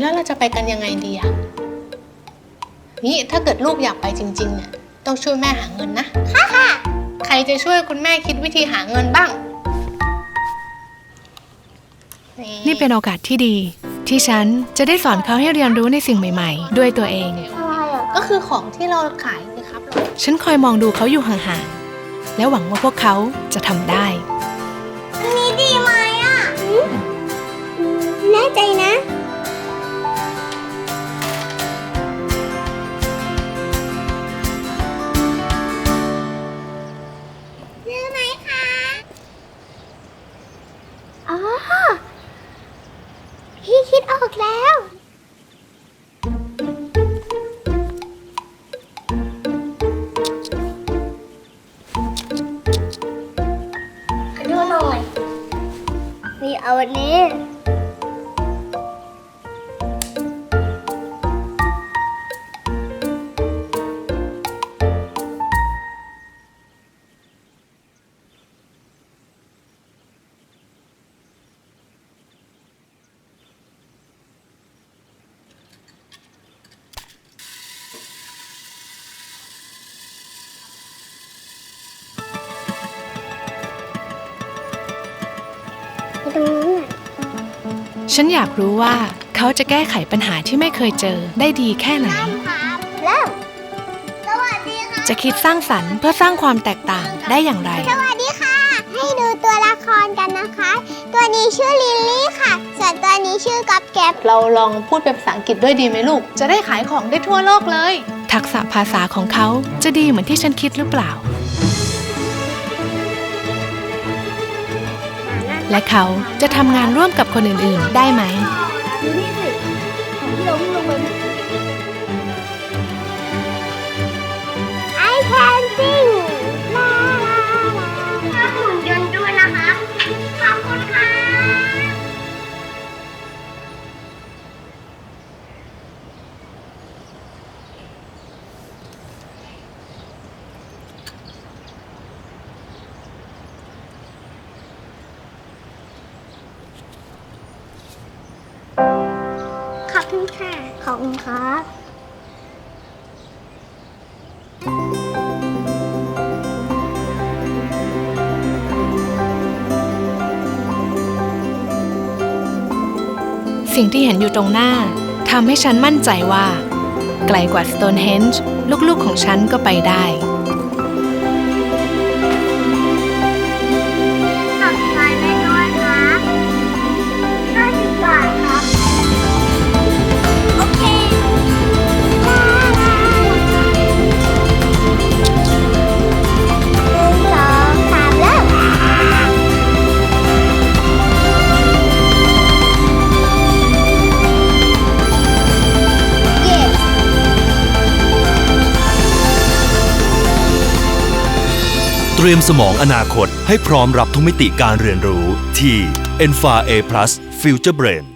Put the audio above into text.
แล้วเราจะไปกันยังไงดีอะนี่ถ้าเกิดลูกอยากไปจริงๆเนี่ยต้องช่วยแม่หาเงินนะค่ะค่ะใครจะช่วยคุณแม่คิดวิธีหาเงินบ้าง นี่เป็นโอกาสที่ดี ที่ฉันจะได้สอนเขาให้เรียนรู้ในสิ่งใหม่ ๆ ด้วยตัวเองก็คือของที่เราขายสิครับ ฉันคอยมองดูเขาอยู่ห่างๆและหวังว่าพวกเขาจะทำได้นี่ดีไหม ออกแล้วขอดูหน่อย นี่เอาวันนี้ ตรงนู้นน่ะฉันอยากรู้ว่าเขาจะแก้ไขปัญหาที่ไม่เคยเจอได้ดีแค่ไหน ครับเริ่มสวัสดีค่ะ จะคิดสร้างสรรค์เพื่อสร้างความแตกต่างได้อย่างไร สวัสดีค่ะ ให้ดูตัวละครกันนะคะ ตัวนี้ชื่อลิลลี่ค่ะ ส่วนตัวนี้ชื่อกับแก๊บเราลองพูดเป็นภาษาอังกฤษด้วยดีไหมลูก จะได้ขายของได้ทั่วโลกเลย ทักษะภาษาของเขาจะดีเหมือนที่ฉันคิดหรือเปล่า และเขาจะทำงานร่วมกับคนอื่นๆ ได้ไหมดูนี่สิของที่เราเพิ่งลงไป คุณค่ะ ขอบคุณครับสิ่งที่เห็นอยู่ตรงหน้าทำให้ฉันมั่นใจว่า ไกลกว่า Stonehenge ลูกๆของฉันก็ไปได้ รียมสมองอนาคตให้พร้อมรับทุกมิติการเรียนรู้ที่ e n f a A Future Brain